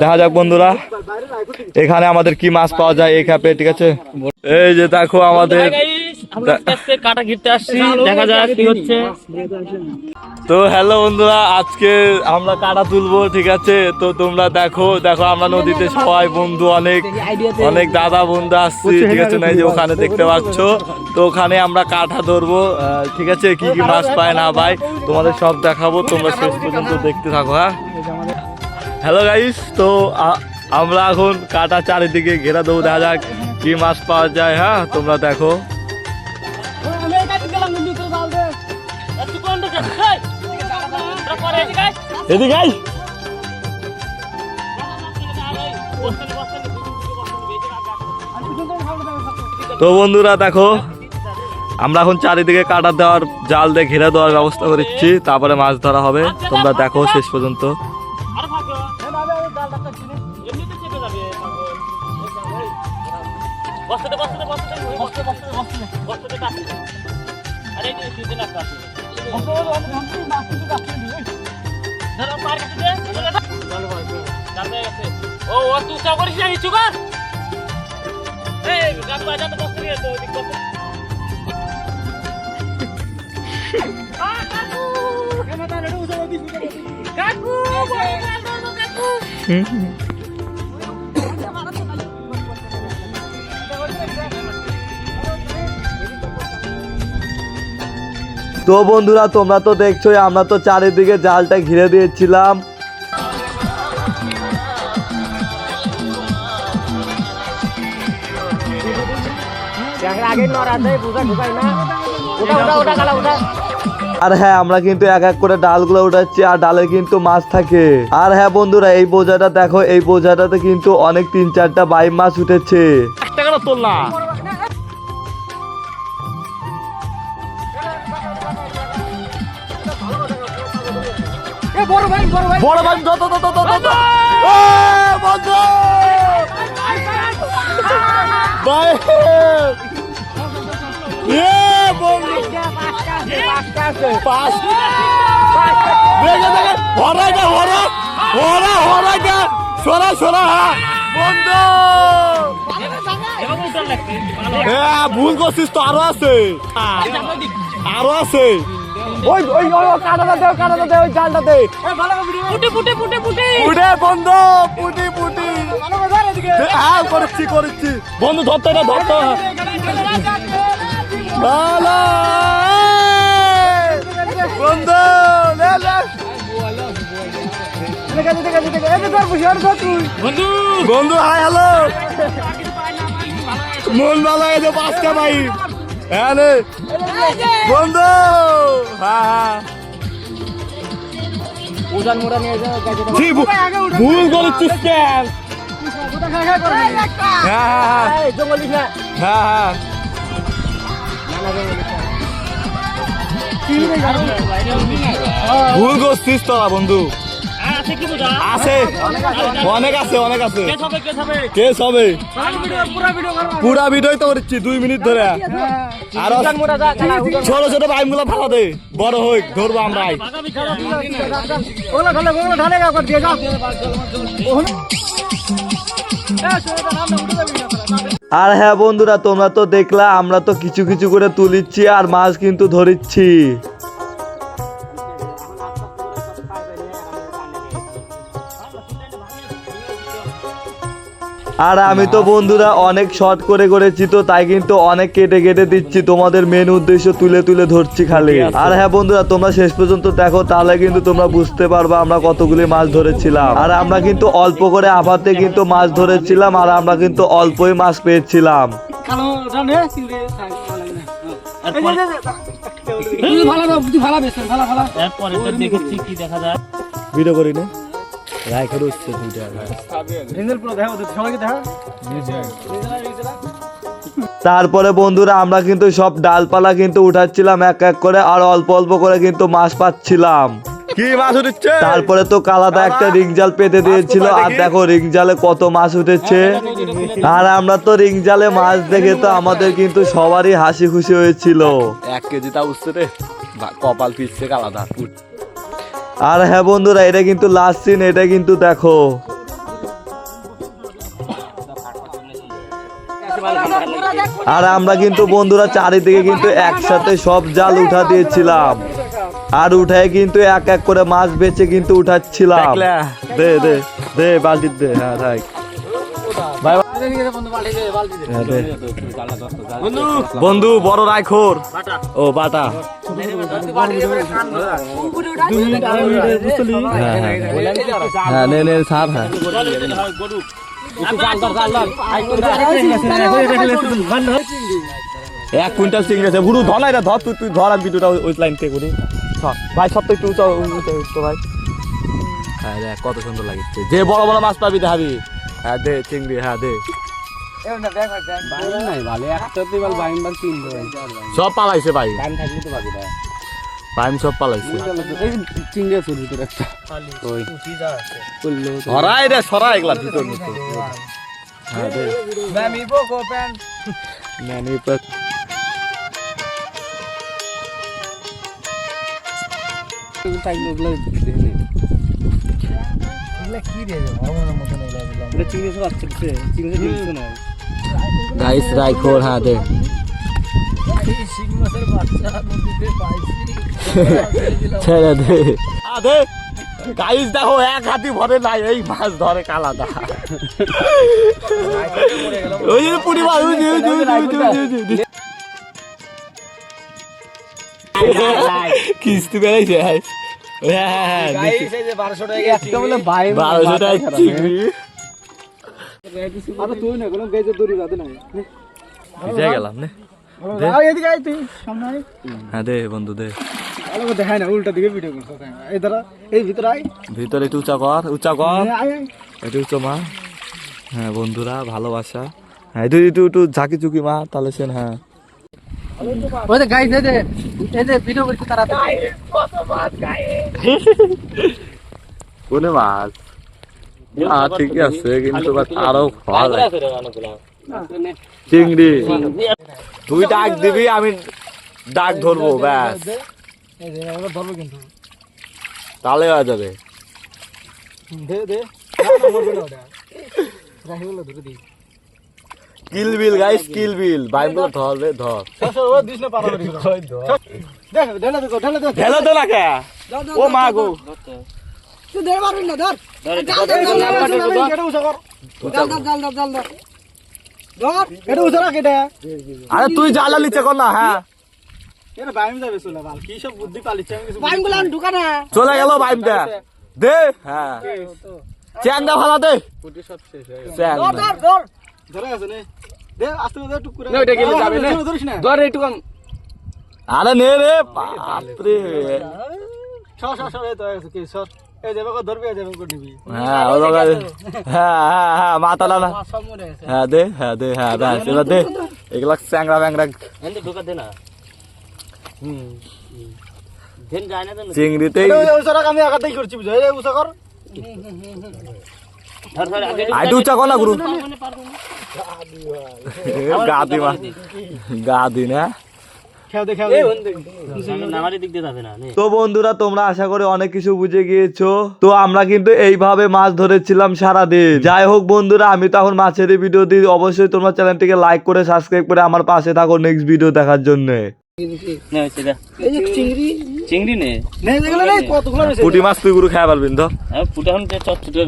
দেখা যাক বন্ধুরা এখানে আমাদের কি মাছ পাওয়া যায় এই খাপে ঠিক আছে? এই যে দেখো আমাদের কাটা ঘিরতে আসছি দেখা যাক কি হচ্ছে। তো হ্যালো বন্ধুরা আজকে আমরা কাটা তুলবো ঠিক আছে? তো তোমরা দেখো দেখো আমরা নদীতে সবাই বন্ধু অনেক অনেক দাদা বন্ধু আসছি ঠিক আছে? না যে ওখানে দেখতে পাচ্ছ। তো ওখানে আমরা কাঠা ধরবো ঠিক আছে? কি কি মাছ পায় না পায় তোমাদের সব দেখাবো তোমরা শেষ পর্যন্ত দেখতে থাকো হ্যাঁ? হ্যালো গাইস তো আমরা এখন কাটা চারিদিকে ঘেরা দেবো দেখা যাক কি মাছ পাওয়া যায় হ্যাঁ? তোমরা দেখো। এদিকে। তো বন্ধুরা দেখো, আমরা এখন চারিদিকে কাটা দেওয়ার জাল দিয়ে ঘিরে দেওয়ার ব্যবস্থা করেছি, তারপরে মাছ ধরা হবে। তোমরা দেখো শেষ পর্যন্ত। ও তুই সব করিস না কিছু কর এই গাছ বাজা তো বসতে গিয়ে তো ওদিক বসতে কাকু কাকু তো বন্ধুরা, তোমরা তো দেখছোই, আমরা তো চারিদিকে জালটা ঘিরে দিয়েছিলাম। আর হ্যাঁ আমরা কিন্তু এক এক করে ডালগুলো উঠাচ্ছি, আর ডালে কিন্তু মাছ থাকে। আর হ্যাঁ বন্ধুরা, এই বোঝাটা দেখো, এই বোঝাটাতে কিন্তু অনেক তিন চারটা বাই মাছ উঠেছে। না। বড় ভাই দত দত দত দত বন্ধু! ভাই! এ বন্ধু! পাঁচ দেখে দেখে হরাইটা হরা হরা হরাইটা সরা সরা হ্যাঁ বন্ধু! ভুল করছিস তো আরও আছে। আরও আছে। ওই ওই ওই কাটাটা দে কাটাটা দে ওই জালটা দে। পুটে পুটে পুটে পুটে। উঠে বন্ধ পুটি পুটি। হ্যাঁ করেছি করেছি। বন্ধু ধরতে না ধরতে। ভালো বন্ধু লে লে বন্ধু। বন্ধু হাই হ্যালো মন ভালো পাঁচটা ভাই। হ্যাঁ বন্ধু! হ্যাঁ হ্যাঁ। উজান মোড়া নিয়ে যাও ভু- ভুল করেছিস কেন? হ্যাঁ হ্যাঁ হ্যাঁ। জঙ্গল না হ্যাঁ হ্যাঁ। ভুল করছিস তোরা বন্ধু। আছে কি বুঝা আছে। অনেক আছে অনেক আছে। কে হবে কেস হবে। পুরা ভিডিও পুরা ভিডিও তো করছি দুই মিনিট ধরে। আর উজান মোড়া যা গালা উজান ছোট ছোট ভাইগুলো ফালা দে। বড় হই ধরবো আমরাই ওলা খেলা ওলা ঢালে গা কর দিয়ে যাও। আর হ্যাঁ বন্ধুরা তোমরা তো দেখলা আমরা তো কিছু কিছু করে তুলিচ্ছি আর মাছ কিন্তু ধরিচ্ছি। আর আমি তো বন্ধুরা অনেক শর্ট করে করেছি তো তাই কিন্তু অনেক কেটে কেটে দিচ্ছি। তোমাদের মেন উদ্দেশ্য তুলে তুলে ধরছি খালি। আর হ্যাঁ বন্ধুরা তোমরা শেষ পর্যন্ত দেখো তাহলে কিন্তু তোমরা বুঝতে পারবে আমরা কতগুলি মাছ ধরেছিলাম। আর আমরা কিন্তু অল্প করে আপাতে কিন্তু মাছ ধরেছিলাম আর আমরা কিন্তু অল্পই মাছ পেয়েছিলাম। ভিডিও করি না রায় করে হচ্ছে দুইটা রিঙ্গেল পুরো দেখা সবাইকে দেখা। তারপরে বন্ধুরা আমরা কিন্তু সব ডালপালা কিন্তু উঠাচ্ছিলাম এক এক করে আর অল্প অল্প করে কিন্তু মাছ পাচ্ছিলাম। কি মাছ উঠছে? তারপরে তো কালাদা একটা রিং জাল পেতে দিয়েছিল আর দেখো? রিং জালে কত মাছ উঠেছে। আর আমরা তো রিং জালে মাছ দেখে তো আমাদের কিন্তু সবারই হাসি খুশি হয়েছিল। এক কেজি তা উঠছে রে। কপাল পিছছে কালাদা আর হ্যাঁ বন্ধুরা এটা কিন্তু লাস্ট সিন এটা কিন্তু দেখো। আর আমরা কিন্তু বন্ধুরা চারিদিকে কিন্তু একসাথে সব জাল উঠা দিয়েছিলাম। আর উঠায় কিন্তু এক এক করে মাছ বেচে কিন্তু উঠাচ্ছিলাম। দে দে দে বালতি দে হ্যাঁ দে। বন্ধু বড় রাইখোর বাটা ও বাটা। হ্যাঁ নে হ্যাঁ। এক কুইন্টাল চিংড়ি আছে। গুরু ধর এটা ধর তুই তুই ধর আমি ভিডিওটা ওই লাইন থেকে করি। ভাই সব তো একটু উঁচা উঁচা উঁচা ভাই। হ্যাঁ কত সুন্দর লাগছে। যে বড় বড় মাছ পাবি দেখাবি। হ্যাঁ দে চিংড়ি হ্যাঁ দে সব পালাইছে ভাই। টাইম সব পালাইছে। সরাই রে সরাই এগুলা ভিতর ভিতর। হ্যাঁ দে ম্যানি পাক গাইস রাইখোর হ্যাঁ দে। ছেড়ে দে। দে গাইস দেখো এক হাতি ভরে নাই এই মাছ ধরে কালাদা। ওই যে পুরি মাছ। কিস্তি বেড়াইছে হ্যাঁ হ্যাঁ হ্যাঁ দেখি। বারোশো টাকা চিংড়ি ভিজে গেলাম নে। হ্যাঁ দে বন্ধু দে। দেখায় না উল্টা দিকে ভিডিও করছ এই দাঁড়া এই ভিতরে আয়। ভিতরে একটু উঁচা কর উঁচা কর। আয় একটু উঁচু মা। হ্যাঁ বন্ধুরা ভালোবাসা। হ্যাঁ একটু একটু একটু ঝাঁকি চুকি মা তাহলে সেন হ্যাঁ। ওই যে গাইস এই যে এই যে ভিডিও করছে তারা কোনে মাছ? হ্যাঁ ঠিকই আছে কিন্তু আরও খাওয়া যায় চিংড়ি। তুই ডাক দিবি আমি ডাক ধরবো ব্যাস। এই যে এবার ধরবো কিন্তু তাহলে হয়ে যাবে দে দে ধরে দিই। কিল বিল গাইস কিল বিল বাইবল ধরবে ধর সর, সর, ও দিস না পারাবারি করে। সর। দেখ ঢেলে দে ঢেলে দে। ঢেলে তো না কে ও মা গো। তুই দে মারুন না ধর। এটা উঁচা কর জাল ধর জাল ধর। জাল ধর ধর এটা উঁচা রাখ এটা। আরে তুই জ্বালা নিচে কর না হ্যাঁ। এটা বাইম যাবে চলে বাল। কি সব বুদ্ধি পালিছে আমি বাইমগুলো ঢুকা না। চলে গেল বাইমটা দে। হ্যাঁ। চ্যাংদা ভালো দে। চ্যাংদা ধর ধর। ধরে আছে নে। দে আস্তে করে টুক করে। না, ওইটা গেলে যাবে না। ধরিস না ধর একটু কম। আরে নে রে বাপরে। সর সর সর এই তো আছে কি সর। এই যাবে কো ধরবি এই যাবে কো নিবি হ্যাঁ ও লোক হ্যাঁ হ্যাঁ হ্যাঁ মাথা আছে হ্যাঁ দে হ্যাঁ দে হ্যাঁ ব্যাস এবার দে। এগুলা চ্যাংরা ব্যাংরা। এনে ঢোকা দে না। হুম দেন যায় না তো চিংড়িতেই এই উঁচা রাখ আমি আগাতেই করছি বুঝো এই উঁচা কর। আইটু উচ্চা কর না গুরু। গা দি মা গা দি না তো বন্ধুরা তোমরা আশা করে অনেক কিছু বুঝে গিয়েছো। তো আমরা কিন্তু এইভাবে মাছ ধরেছিলাম সারাদিন। যাই হোক বন্ধুরা আমি তখন মাছের ভিডিও দিই অবশ্যই তোমরা চ্যানেলটিকে লাইক করে সাবস্ক্রাইব করে আমার পাশে থাকো নেক্সট ভিডিও দেখার জন্য। নে হচ্ছে দে এই যে চিংড়ি। চিংড়ি নে। নে যেগুলো নে কতগুলো পুটি মাছ তুই গুরু খাই পারবিন তো। হবে।